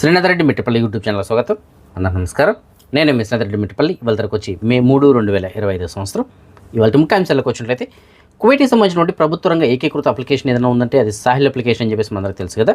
Srinath Reddy Mittapalli YouTube channel స్వాగతం. అందరూ నమస్కారం. నేను మీ రెడ్డి మిట్టపల్లి. ఇవాళ తరకు వచ్చి మే మూడు రెండు వేల ఇరవై ఐదో సంవత్సరం. ఇవాళ ముఖ్యాంశాలకు వచ్చినట్లయితే కువైట్కి సంబంధించినటువంటి ప్రభుత్వ రంగ ఏకీకృత అప్లికేషన్ ఏదైనా ఉందంటే అది సాహిల్ అప్లికేషన్ అని చెప్పేసి మనందరికీ తెలుసు కదా.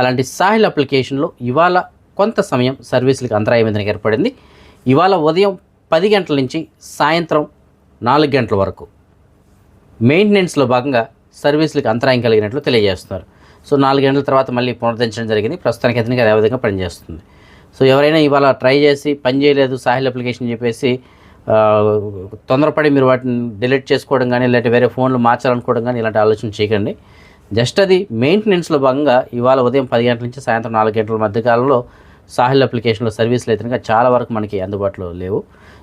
అలాంటి సాహిల్ అప్లికేషన్లో ఇవాళ కొంత సమయం సర్వీసులకు అంతరాయం ఏదైనా ఏర్పడింది. ఇవాళ ఉదయం పది గంటల నుంచి సాయంత్రం నాలుగు గంటల వరకు మెయింటెనెన్స్లో భాగంగా సర్వీసులకు అంతరాయం కలిగినట్లు తెలియజేస్తున్నారు. సో నాలుగు గంటల తర్వాత మళ్ళీ పునరుద్ధరించడం జరిగింది. ప్రస్తుతానికి అతనికి అదే విధంగా పనిచేస్తుంది. సో ఎవరైనా ఇవాళ ట్రై చేసి పని చేయలేదు సాహిల్ అప్లికేషన్ చెప్పేసి తొందరపడి మీరు వాటిని డిలీట్ చేసుకోవడం కానీ లేదంటే వేరే ఫోన్లు మార్చాలనుకోవడం కానీ ఇలాంటి ఆలోచన చేయకండి. జస్ట్ అది మెయింటెనెన్స్లో భాగంగా ఇవాళ ఉదయం పది గంటల నుంచి సాయంత్రం నాలుగు గంటల మధ్య కాలంలో సాహిల్ అప్లికేషన్లో సర్వీసులు అయితే చాలా వరకు మనకి అందుబాటులో లేవు.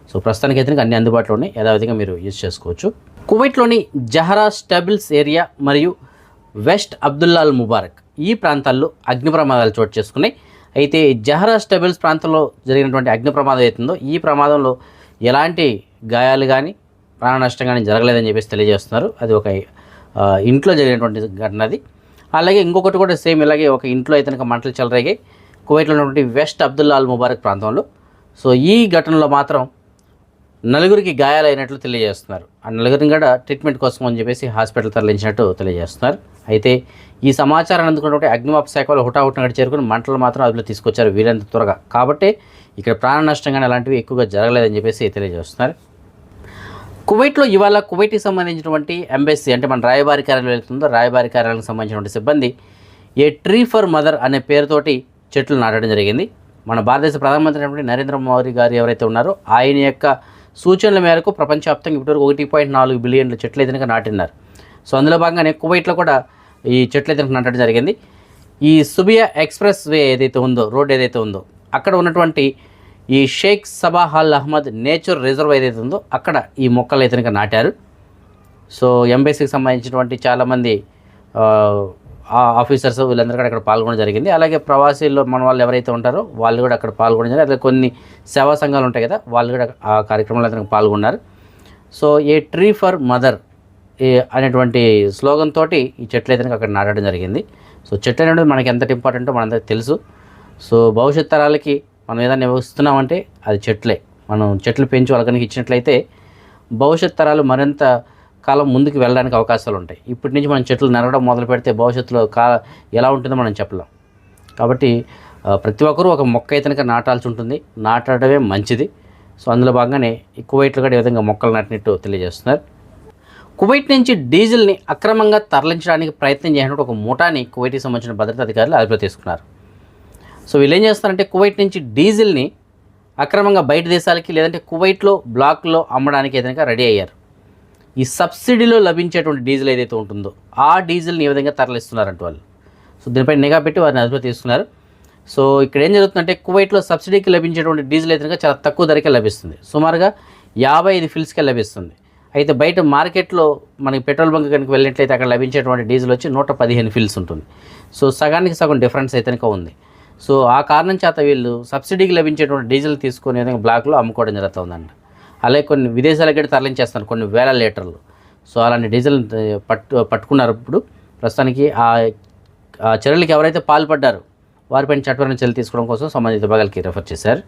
సో ప్రస్తుతానికి అయితే అన్ని అందుబాటులో ఉన్నాయి. యథావిధిగా మీరు యూజ్ చేసుకోవచ్చు. కువైట్లోని జహరా స్టబిల్స్ ఏరియా మరియు వెస్ట్ అబ్దుల్లాల్ ముబారక్. ఈ ప్రాంతాల్లో అగ్ని ప్రమాదాలు చోటు చేసుకున్నాయి. అయితే జహరా స్టబిల్స్ ప్రాంతంలో జరిగినటువంటి అగ్ని ప్రమాదం అవుతుందో ఈ ప్రమాదంలో ఎలాంటి గాయాలు కానీ ప్రాణ నష్టం కానీ జరగలేదని చెప్పేసి తెలియజేస్తున్నారు. అది ఒక ఇంట్లో జరిగినటువంటి ఘటన అది. అలాగే ఇంకొకటి కూడా సేమ్ ఇలాగే ఒక ఇంట్లో అయితే కనుక మంటలు చెలరేగాయి. కువైట్లో ఉన్నటువంటి వెస్ట్ అబ్దుల్లాల్ ముబారక్ ప్రాంతంలో. సో ఈ ఘటనలో మాత్రం నలుగురికి గాయాలైనట్లు తెలియజేస్తున్నారు. ఆ నలుగురిని కూడా ట్రీట్మెంట్ కోసం అని చెప్పేసి హాస్పిటల్ తరలించినట్టు తెలియజేస్తున్నారు. అయితే ఈ సమాచారాన్ని అందుకున్నటువంటి అగ్నిమాప శాఖ వాళ్ళు హుటాహుటిన చేరుకుని మంటలు మాత్రం అదుపులో తీసుకొచ్చారు వీలైనంత త్వరగా. కాబట్టి ఇక్కడ ప్రాణ నష్టం కానీ అలాంటివి ఎక్కువగా జరగలేదని చెప్పేసి తెలియజేస్తున్నారు. కువైట్లో ఇవాళ కువైట్కి సంబంధించినటువంటి ఎంబెస్సీ అంటే మన రాయబారి కార్యాలయం వెళ్తుందో రాయబారి కార్యాలయానికి సంబంధించినటువంటి సిబ్బంది ఏ ట్రీ ఫర్ మదర్ అనే పేరుతోటి చెట్లు నాటడం జరిగింది. మన భారతదేశ ప్రధానమంత్రి అయినటువంటి నరేంద్ర మోదీ గారు ఎవరైతే ఉన్నారో ఆయన యొక్క సూచనల మేరకు ప్రపంచవ్యాప్తంగా ఇప్పటివరకు ఒకటి పాయింట్ నాలుగు బిలియన్ల చెట్లు అయితే నాటిన్నారు. సో అందులో భాగంగానే కువైట్లో కూడా ఈ చెట్లు అయితే నాటడం జరిగింది. ఈ సుబియా ఎక్స్ప్రెస్ వే ఏదైతే ఉందో రోడ్ ఏదైతే ఉందో అక్కడ ఉన్నటువంటి ఈ Sheikh Sabah al Ahmad nature reserve ఏదైతే ఉందో అక్కడ ఈ మొక్కలు అయితే కనుక నాటారు. సో ఎంబీసీకి సంబంధించినటువంటి చాలామంది ఆ, ఆఫీసర్స్ వీళ్ళందరూ కూడా అక్కడ పాల్గొనడం జరిగింది. అలాగే ప్రవాసీల్లో మన వాళ్ళు ఎవరైతే ఉంటారో వాళ్ళు కూడా అక్కడ పాల్గొనడం జరిగింది. అలాగే కొన్ని సేవా సంఘాలు ఉంటాయి కదా వాళ్ళు కూడా ఆ కార్యక్రమంలో అయితే పాల్గొన్నారు. So a tree for mother అనేటువంటి స్లోగన్ తోటి ఈ చెట్లు అయితే అక్కడ నాటడం జరిగింది. సో చెట్లు అనేది మనకి ఎంత ఇంపార్టెంటో మనందరికీ తెలుసు. సో భవిష్యత్ తరాలకి మనం ఏదైనా ఇస్తున్నామంటే అది చెట్లే. మనం చెట్లు పెంచి వాళ్ళకి ఇచ్చినట్లయితే భవిష్యత్ తరాలు మరింత కాలం ముందుకు వెళ్ళడానికి అవకాశాలు ఉంటాయి. ఇప్పటి నుంచి మనం చెట్లు నరగడం మొదలు పెడితే భవిష్యత్తులో కా ఎలా ఉంటుందో మనం చెప్పలేం. కాబట్టి ప్రతి ఒక్కరూ ఒక మొక్క అయితే నాటాల్సి ఉంటుంది. నాటడమే మంచిది. సో అందులో భాగంగానే ఎక్కువ వైట్లు కూడా ఈ విధంగా మొక్కలు నాటినట్టు తెలియజేస్తున్నారు. కువైట్ నుంచి డీజిల్ని అక్రమంగా తరలించడానికి ప్రయత్నం చేసినట్టు ఒక ముఠాని కువైట్కి సంబంధించిన భద్రతా అధికారులు అదుపులో తీసుకున్నారు. సో వీళ్ళు ఏం చేస్తారంటే కువైట్ నుంచి డీజిల్ని అక్రమంగా బయట దేశాలకి లేదంటే కువైట్లో బ్లాక్లో అమ్మడానికి ఏదైనా రెడీ అయ్యారు. ఈ సబ్సిడీలో లభించేటువంటి డీజిల్ ఏదైతే ఉంటుందో ఆ డీజిల్ని ఏ విధంగా తరలిస్తున్నారంట వాళ్ళు. సో దీనిపై నిఘా పెట్టి వారిని అదుపులో తీసుకున్నారు. సో ఇక్కడ ఏం జరుగుతుందంటే కువైట్లో సబ్సిడీకి లభించేటువంటి డీజిల్ అయితే చాలా తక్కువ ధరకే లభిస్తుంది. సుమారుగా యాభై ఐదు ఫిల్స్కే లభిస్తుంది. అయితే బయట మార్కెట్లో మనకి పెట్రోల్ బంక్ కనుక వెళ్ళినట్లయితే అక్కడ లభించేటువంటి డీజిల్ వచ్చి నూట పదిహేను ఫిల్స్ ఉంటుంది. సో సగానికి సగం డిఫరెన్స్ అయితే కనుక ఉంది. సో ఆ కారణం చేత వీళ్ళు సబ్సిడీకి లభించేటువంటి డీజిల్ తీసుకునే విధంగా బ్లాక్లో అమ్ముకోవడం జరుగుతుందండి అలాగే కొన్ని విదేశాలకి కూడా తరలించేస్తున్నారు కొన్ని వేల లీటర్లు. సో అలాంటి డీజిల్ పట్టు పట్టుకున్నారు ఇప్పుడు. ప్రస్తుతానికి ఆ ఆ చర్యలకు ఎవరైతే పాల్పడ్డారు వారిపైన చట్టపరమైన చర్యలు తీసుకోవడం కోసం సంబంధిత విభాగాలకి రెఫర్ చేశారు.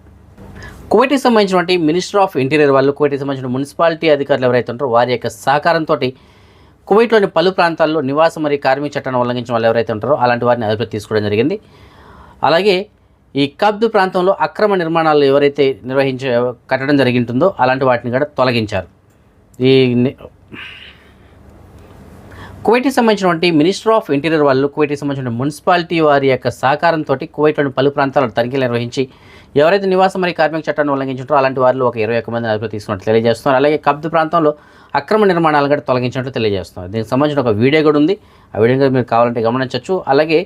కువైట్కి సంబంధించినటువంటి మినిస్టర్ ఆఫ్ ఇంటీరియర్ వాళ్ళు కువైట్కి సంబంధించిన మున్సిపాలిటీ అధికారులు ఎవరైతే ఉంటారో వారి యొక్క సహకారంతో కువైట్లోని పలు ప్రాంతాల్లో నివాస మరియు కార్మిక చట్టాన్ని ఉల్లంఘించిన వాళ్ళు ఎవరైతే ఉంటారో అలాంటి వారిని అదుపులోకి తీసుకోవడం జరిగింది. అలాగే ఈ కబ్దు ప్రాంతంలో అక్రమ నిర్మాణాలు ఎవరైతే నిర్వహించ కట్టడం జరిగింటుందో అలాంటి వాటిని కూడా తొలగించారు. ఈ కువైట్కి సంబంధించినటువంటి మినిస్టర్ ఆఫ్ ఇంటీరియర్ వాళ్ళు కువైట్కి సంబంధించిన మున్సిపాలిటీ వారి యొక్క సహకారంతో కువైట్లోని పలు ప్రాంతాల్లో తనిఖీలు నిర్వహించి ఎవరైతే నివాసం మరియు కార్మిక చట్టాన్ని ఉల్లంఘించారో అలాంటి వారిలో ఒక ఇరవై ఒక్క మందిని అదుపులో తీసుకున్నట్టు తెలియజేస్తున్నారు. అలాగే కబ్దు ప్రాంతంలో అక్రమ నిర్మాణాలు కూడా తొలగించినట్టు తెలియజేస్తున్నారు. దీనికి సంబంధించిన ఒక వీడియో కూడా ఉంది. ఆ వీడియో మీరు కావాలంటే గమనించవచ్చు. అలాగే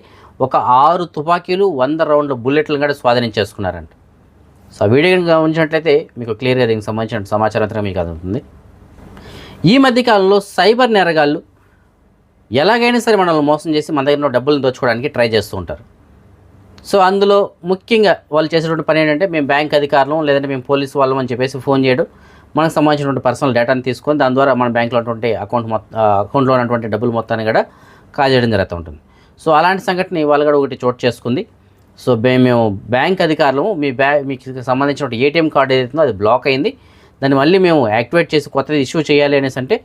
ఒక ఆరు తుపాకీలు వంద రౌండ్ల బుల్లెట్లను కూడా స్వాధీనం చేసుకున్నారంట సో ఆ వీడియో గమనించినట్లయితే మీకు క్లియర్గా దీనికి సంబంధించిన సమాచారం అంతా మీకు అందుతుంది. ఈ మధ్యకాలంలో సైబర్ నేరగాళ్ళు ఎలాగైనా సరే మనల్ని మోసం చేసి మన దగ్గర డబ్బులు డబ్బులను దోచుకోవడానికి ట్రై చేస్తూ ఉంటారు. సో అందులో ముఖ్యంగా వాళ్ళు చేసినటువంటి పని ఏంటంటే మేము బ్యాంక్ అధికారులం లేదంటే మేము పోలీసు వాళ్ళం అని చెప్పేసి ఫోన్ చేయడం. మనకు సంబంధించినటువంటి పర్సనల్ డేటాని తీసుకొని దాని ద్వారా మన బ్యాంకులో ఉన్నటువంటి అకౌంట్ మొత్తం అకౌంట్లో ఉన్నటువంటి డబ్బులు మొత్తాన్ని కూడా కాజేయడం జరుగుతూ ఉంటుంది. సో అలాంటి సంఘటన ఇవాళ కూడా ఒకటి చోటు చేసుకుంది. సో మేము బ్యాంక్ అధికారులు మీ బ్యా మీకు సంబంధించిన ఏటీఎం కార్డు ఏదైతుందో అది బ్లాక్ అయింది. దాన్ని మళ్ళీ మేము యాక్టివేట్ చేసి కొత్తది ఇష్యూ చేయాలి అనేసి అంటే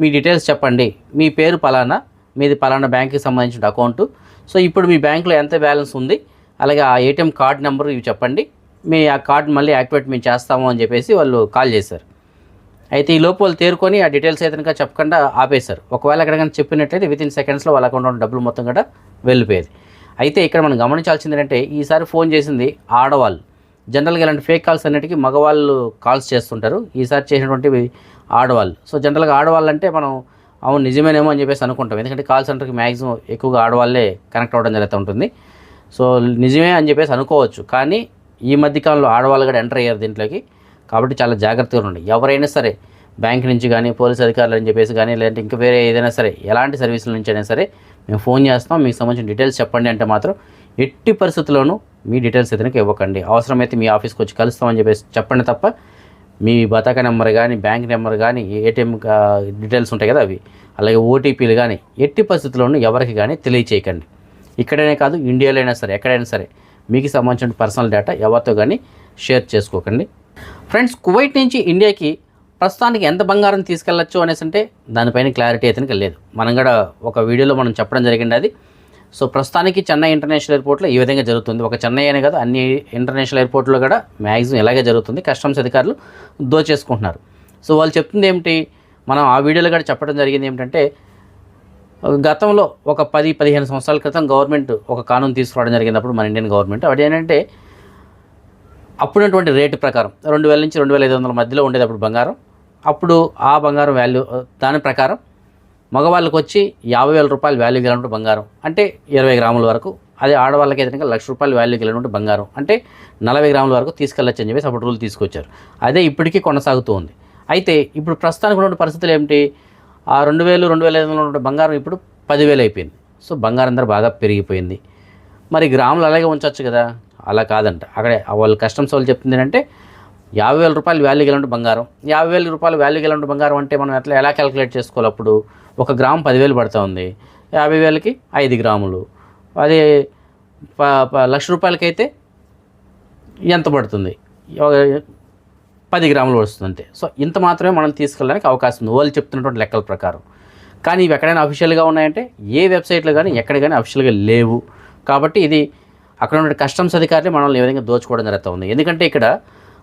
మీ డీటెయిల్స్ చెప్పండి. మీ పేరు పలానా మీది పలానా బ్యాంక్కి సంబంధించిన అకౌంట్. సో ఇప్పుడు మీ బ్యాంక్లో ఎంత బ్యాలెన్స్ ఉంది? అలాగే ఆ ఏటీఎం కార్డ్ నెంబర్ ఇవి చెప్పండి. మీ ఆ కార్డ్ మళ్ళీ యాక్టివేట్ మేము చేస్తాము అని చెప్పేసి వాళ్ళు కాల్ చేశారు. అయితే ఈ లోపు వాళ్ళు తేరుకొని ఆ డీటెయిల్స్ అయితే చెప్పకుండా ఆపేశారు. ఒకవేళ ఎక్కడికైనా చెప్పినట్టయితే విత్ ఇన్ సెకండ్స్లో వాళ్ళ అకౌంట్లో డబ్బులు మొత్తం కూడా వెళ్ళిపోయేది. అయితే ఇక్కడ మనం గమనించాల్సింది ఏంటంటే ఈసారి ఫోన్ చేసింది ఆడవాళ్ళు. జనరల్గా ఇలాంటి ఫేక్ కాల్స్ అన్నిటికీ మగవాళ్ళు కాల్స్ చేస్తుంటారు. ఈసారి చేసినటువంటివి ఆడవాళ్ళు. సో జనరల్గా ఆడవాళ్ళు అంటే మనం అవును నిజమేనేమో అని చెప్పేసి అనుకుంటాం. ఎందుకంటే కాల్ సెంటర్కి మ్యాక్సిమం ఎక్కువగా ఆడవాళ్ళే కనెక్ట్ అవ్వడం జరుగుతూ ఉంటుంది. సో నిజమే అని చెప్పేసి అనుకోవచ్చు. కానీ ఈ మధ్యకాలంలో ఆడవాళ్ళు కూడా ఎంటర్ అయ్యారు దీంట్లోకి. కాబట్టి చాలా జాగ్రత్తగా ఉండండి. ఎవరైనా సరే బ్యాంక్ నుంచి కానీ పోలీస్ అధికారులు అని చెప్పేసి కానీ లేదంటే ఇంకా వేరే ఏదైనా సరే ఎలాంటి సర్వీసుల నుంచి అయినా సరే మేము ఫోన్ చేస్తాం. మీకు సంబంధించిన డీటెయిల్స్ చెప్పండి అంటే మాత్రం ఎట్టి పరిస్థితుల్లోనూ మీ డీటెయిల్స్ ఏదైనా ఇవ్వకండి. అవసరమైతే మీ ఆఫీస్కి వచ్చి కలుస్తామని చెప్పేసి చెప్పండి తప్ప మీ బతాక నెంబర్ కానీ బ్యాంక్ నెంబర్ కానీ ఏటీఎం డీటెయిల్స్ ఉంటాయి కదా అవి. అలాగే ఓటీపీలు కానీ ఎట్టి పరిస్థితుల్లోనూ ఎవరికి కానీ తెలియచేయకండి. ఇక్కడైనా కాదు ఇండియాలో అయినా సరే ఎక్కడైనా సరే. మీకు సంబంధించిన పర్సనల్ డేటా ఎవరితో కానీ షేర్ చేసుకోకండి. ఫ్రెండ్స్ కువైట్ నుంచి ఇండియాకి ప్రస్తుతానికి ఎంత బంగారం తీసుకెళ్ళచ్చు అనేసి అంటే దానిపైన క్లారిటీ అయితే లేదు. మనం కూడా ఒక వీడియోలో మనం చెప్పడం జరిగింది అది. సో ప్రస్తుతానికి చెన్నై ఇంటర్నేషనల్ ఎయిర్పోర్ట్లో ఈ విధంగా జరుగుతుంది. ఒక చెన్నై అనే కాదు అన్ని ఇంటర్నేషనల్ ఎయిర్పోర్ట్లో కూడా మ్యాక్సిమం ఇలాగే జరుగుతుంది. కస్టమ్స్ అధికారులు దోచేసుకుంటున్నారు. సో వాళ్ళు చెప్తుంది ఏమిటి మనం ఆ వీడియోలో కూడా చెప్పడం జరిగింది ఏమిటంటే గతంలో ఒక పది పదిహేను సంవత్సరాల క్రితం గవర్నమెంట్ ఒక కానూన్ తీసుకురావడం జరిగినప్పుడు మన ఇండియన్ గవర్నమెంట్ అది ఏంటంటే అప్పుడున్నటువంటి రేటు ప్రకారం రెండు వేల నుంచి రెండు వేల ఐదు వందల మధ్యలో ఉండేది అప్పుడు బంగారం. అప్పుడు ఆ బంగారం వాల్యూ దాని ప్రకారం మగవాళ్ళకి వచ్చి యాభై వేల రూపాయలు వాల్యూ కలిగినటువంటి బంగారం. అంటే ఇరవై గ్రాముల వరకు అదే ఆడవాళ్ళకి అయితే లక్ష రూపాయలు వాల్యూ కలిగినటువంటి బంగారం. అంటే నలభై గ్రాముల వరకు తీసుకెళ్ళచ్చు అని చెప్పేసి అప్పుడు రూల్ తీసుకొచ్చారు. అదే ఇప్పటికీ కొనసాగుతూ ఉంది. అయితే ఇప్పుడు ప్రస్తుతానికి ఉన్నటువంటి పరిస్థితులు ఏమిటి? ఆ రెండు వేలు రెండు వేల ఐదు వందలు బంగారం ఇప్పుడు పదివేలు అయిపోయింది. సో బంగారం ధర బాగా పెరిగిపోయింది. మరి గ్రాములు అలాగే ఉంచవచ్చు కదా? అలా కాదంట. అక్కడే వాళ్ళు కస్టమ్స్ వాళ్ళు చెప్తుంది ఏంటంటే యాభై వేల రూపాయలు వాల్యూ గెలంటు బంగారం. యాభై వేల రూపాయలు వాల్యూ గెలంటు బంగారం అంటే మనం ఎట్లా ఎలా క్యాలిక్యులేట్ చేసుకోవాలి అప్పుడు? ఒక గ్రామ్ పదివేలు పడుతూ ఉంది. యాభై వేలకి ఐదు గ్రాములు. అదే ప ప- లక్ష రూపాయలకైతే ఎంత పడుతుంది? పది గ్రాములు వస్తుంది అంతే. సో ఇంత మాత్రమే మనం తీసుకెళ్ళడానికి అవకాశం ఉంది. వాళ్ళు చెప్తున్నటువంటి లెక్కల ప్రకారం. కానీ ఇవి ఎక్కడైనా అఫీషియల్గా ఉన్నాయంటే ఏ వెబ్సైట్లో కానీ ఎక్కడ కానీ అఫీషియల్గా లేవు. కాబట్టి ఇది అక్కడ ఉన్న కస్టమ్స్ అధికారులు మనల్ని ఏ విధంగా దోచుకోవడం జరుగుతూ ఉంది. ఎందుకంటే ఇక్కడ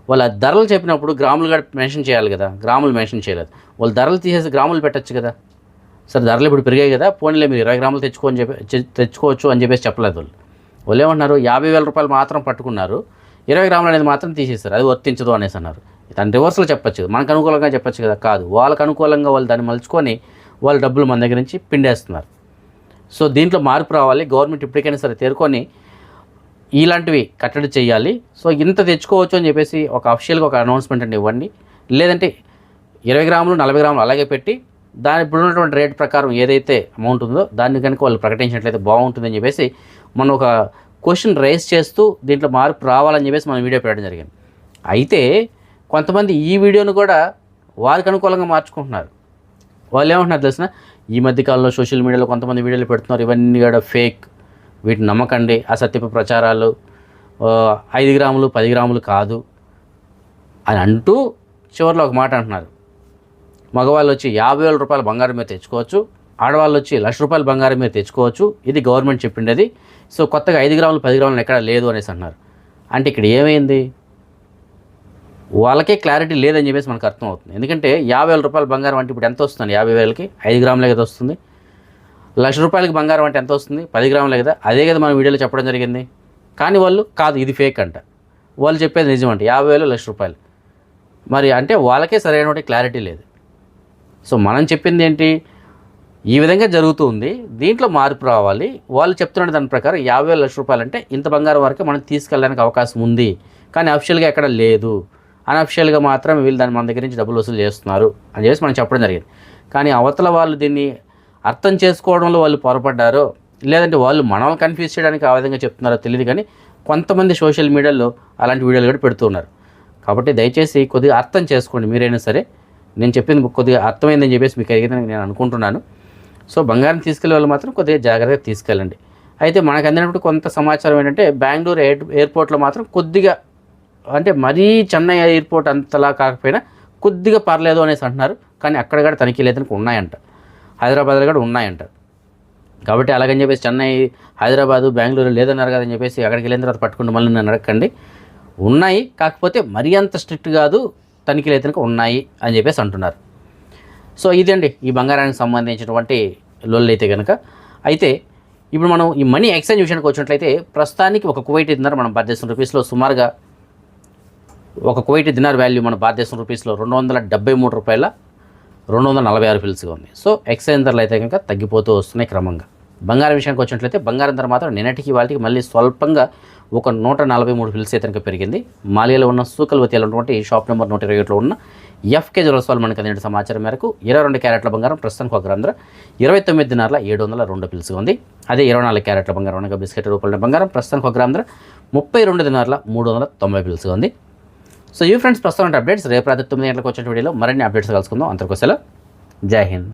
వాళ్ళ ధరలు చెప్పినప్పుడు గ్రాములు కూడా మెన్షన్ చేయాలి కదా. గ్రాములు మెన్షన్ చేయలేదు. వాళ్ళు ధరలు తీసేసి గ్రాములు పెట్టచ్చు కదా. సరే ధరలు ఇప్పుడు పెరిగాయి కదా. పోనీలే మీరు ఇరవై గ్రాములు తెచ్చుకోని చెప్పి తెచ్చుకోవచ్చు అని చెప్పేసి చెప్పలేదు వాళ్ళు. వాళ్ళు ఏమంటున్నారు? యాభై వేల రూపాయలు మాత్రం పట్టుకున్నారు. ఇరవై గ్రాములు అనేది మాత్రం తీసేస్తారు అది వర్తించదు అనేసి అన్నారు. దాని రివర్సల్ చెప్పచ్చు. మనకు అనుకూలంగా చెప్పచ్చు కదా కాదు. వాళ్ళకు అనుకూలంగా వాళ్ళు దాన్ని మలుచుకొని వాళ్ళ డబ్బులు మన దగ్గర నుంచి పిండేస్తున్నారు. సో దీంట్లో మార్పు రావాలి. గవర్నమెంట్ ఇప్పటికైనా సరే తేరుకొని ఇలాంటివి కట్టడి చేయాలి. సో ఇంత తెచ్చుకోవచ్చు అని చెప్పేసి ఒక అఫీషియల్గా ఒక అనౌన్స్మెంట్ అండి ఇవ్వండి. లేదంటే ఇరవై గ్రాములు నలభై గ్రాములు అలాగే పెట్టి దాని ఇప్పుడు ఉన్నటువంటి రేట్ ప్రకారం ఏదైతే అమౌంట్ ఉందో దాన్ని కనుక వాళ్ళు ప్రకటించినట్లయితే బాగుంటుందని చెప్పేసి మనం ఒక క్వశ్చన్ రైజ్ చేస్తూ దీంట్లో మార్పు రావాలని చెప్పేసి మనం వీడియో పెట్టడం జరిగింది. అయితే కొంతమంది ఈ వీడియోను కూడా వారికి అనుకూలంగా మార్చుకుంటున్నారు. వాళ్ళు ఏమంటున్నారు తెలిసిన ఈ మధ్యకాలంలో సోషల్ మీడియాలో కొంతమంది వీడియోలు పెడుతున్నారు. ఇవన్నీ కూడా ఫేక్ వీటిని నమ్మకండి. అసత్యపు ప్రచారాలు. ఐదు గ్రాములు పది గ్రాములు కాదు అని అంటూ చివరిలో ఒక మాట అంటున్నారు. మగవాళ్ళు వచ్చి యాభై వేల రూపాయల బంగారం మీద తెచ్చుకోవచ్చు. ఆడవాళ్ళు వచ్చి లక్ష రూపాయల బంగారం మీద తెచ్చుకోవచ్చు. ఇది గవర్నమెంట్ చెప్పిండేది. సో కొత్తగా ఐదు గ్రాములు పది గ్రాములు ఎక్కడ లేదు అనేసి అన్నారు అంటే ఇక్కడ ఏమైంది? వాళ్ళకే క్లారిటీ లేదని చెప్పేసి మనకు అర్థమవుతుంది ఎందుకంటే యాభై వేల రూపాయల బంగారం అంటే ఇప్పుడు ఎంత వస్తుంది? యాభై వేలకి ఐదు గ్రాములే కదా వస్తుంది. లక్ష రూపాయలకి బంగారం అంటే ఎంత వస్తుంది? పది గ్రాములే కదా. అదే కదా మన వీడియోలో చెప్పడం జరిగింది. కానీ వాళ్ళు కాదు ఇది ఫేక్ అంట. వాళ్ళు చెప్పేది నిజం అంటే. యాభై వేలు లక్ష రూపాయలు. మరి అంటే వాళ్ళకే సరైనటువంటి క్లారిటీ లేదు. సో మనం చెప్పింది ఏంటి? ఈ విధంగా జరుగుతూ ఉంది. దీంట్లో మార్పు రావాలి. వాళ్ళు చెప్తున్న దాని ప్రకారం యాభై వేల లక్ష రూపాయలు అంటే ఇంత బంగారం వరకు మనం తీసుకెళ్ళడానికి అవకాశం ఉంది. కానీ అఫీషియల్గా ఎక్కడ లేదు. అన్అఫిషియల్గా మాత్రం వీళ్ళు దాన్ని మన దగ్గర నుంచి డబ్బులు వసూలు చేస్తున్నారు అని చెప్పేసి మనం చెప్పడం జరిగింది. కానీ అవతల వాళ్ళు దీన్ని అర్థం చేసుకోవడంలో వాళ్ళు పొరపడ్డారో లేదంటే వాళ్ళు మనల్ని కన్ఫ్యూజ్ చేయడానికి ఆ విధంగా చెప్తున్నారో తెలియదు కానీ కొంతమంది సోషల్ మీడియాలో అలాంటి వీడియోలు కూడా పెడుతున్నారు కాబట్టి దయచేసి కొద్దిగా అర్థం చేసుకోండి మీరైనా సరే. నేను చెప్పింది కొద్దిగా అర్థమైందని చెప్పేసి మీకు అడిగిందని నేను అనుకుంటున్నాను. సో బంగారం తీసుకెళ్ళే వాళ్ళు మాత్రం కొద్దిగా జాగ్రత్తగా తీసుకెళ్ళండి. అయితే మనకు అందినప్పుడు కొంత సమాచారం ఏంటంటే బెంగళూరు ఎయిర్ ఎయిర్పోర్ట్లో మాత్రం కొద్దిగా అంటే మరీ చెన్నై ఎయిర్పోర్ట్ అంతలా కాకపోయినా కొద్దిగా పర్లేదు అనేసి అంటున్నారు. కానీ అక్కడ కూడా తనిఖీ లేదని ఉన్నాయంట. హైదరాబాద్లో కూడా ఉన్నాయంట. కాబట్టి అలాగని చెప్పేసి చెన్నై హైదరాబాదు బెంగళూరు లేదన్నారు కదని చెప్పేసి అక్కడికి వెళ్ళిన తర్వాత పట్టుకుంటూ మళ్ళీ నన్ను అడగండి ఉన్నాయి. కాకపోతే మరీ అంత స్ట్రిక్ట్ కాదు. తనిఖీలు అయితే ఉన్నాయి అని చెప్పేసి అంటున్నారు. సో ఇదండి. ఈ బంగారానికి సంబంధించినటువంటి లొల్లు అయితే కనుక అయితే ఇప్పుడు మనం ఈ మనీ ఎక్స్చేంజ్ విషయానికి వచ్చినట్లయితే ప్రస్తుతానికి ఒక కువైట్ ఇందర మనం భారతదేశం రూపీస్లో సుమారుగా ఒక కోయిట్ దినార్ వాల్యూ మన భారతదేశం రూపీస్లో రెండు వందల డెబ్బై మూడు రూపాయల రెండు వందల నలభై ఆరు ఫిల్స్గా ఉంది. సో ఎక్స్చేంజ్ ధరలు అయితే కనుక తగ్గిపోతూ వస్తున్నాయి క్రమంగా. బంగారం విషయానికి వచ్చినట్లయితే బంగారం ధర మాత్రం నిన్నటికి వాళ్ళకి మళ్ళీ స్వల్పంగా ఒక నూట నలభై మూడు ఫిల్స్ అయితే కనుక పెరిగింది. మాలియాలో ఉన్న సూకల్వతిలో ఉన్నటువంటి షాప్ నెంబర్ నూట ఇరవై ఒకటిలో ఉన్న ఎఫ్కే జ్యువెల్స్ వాళ్ళు మనకు అందిన సమాచారం మేరకు ఇరవై రెండు క్యారెట్ల బంగారం ప్రస్తుతానికి ఒక గ్రంథ ఇరవై తొమ్మిది దినార్ల ఏడు వందల రెండు పిల్స్గా ఉంది. అదే ఇరవై నాలుగు క్యారెట్ల బంగారం అనగా బిస్కెట్ రూపాయల బంగారం ప్రస్తుతానికి ఒక గ్రామ్ ముప్పై రెండు దినార్ల మూడు వందల తొంభై పిల్స్గా ఉంది. సో ఈ ఫ్రెండ్స్ ప్రస్తుతం అప్డేట్స్ రేపు రాత్రి తొమ్మిది గంటలకు వచ్చిన వీడియోలో మరిన్ని అప్డేట్స్ కలుసుకుందాం. అంతకోసలో జై హింద్.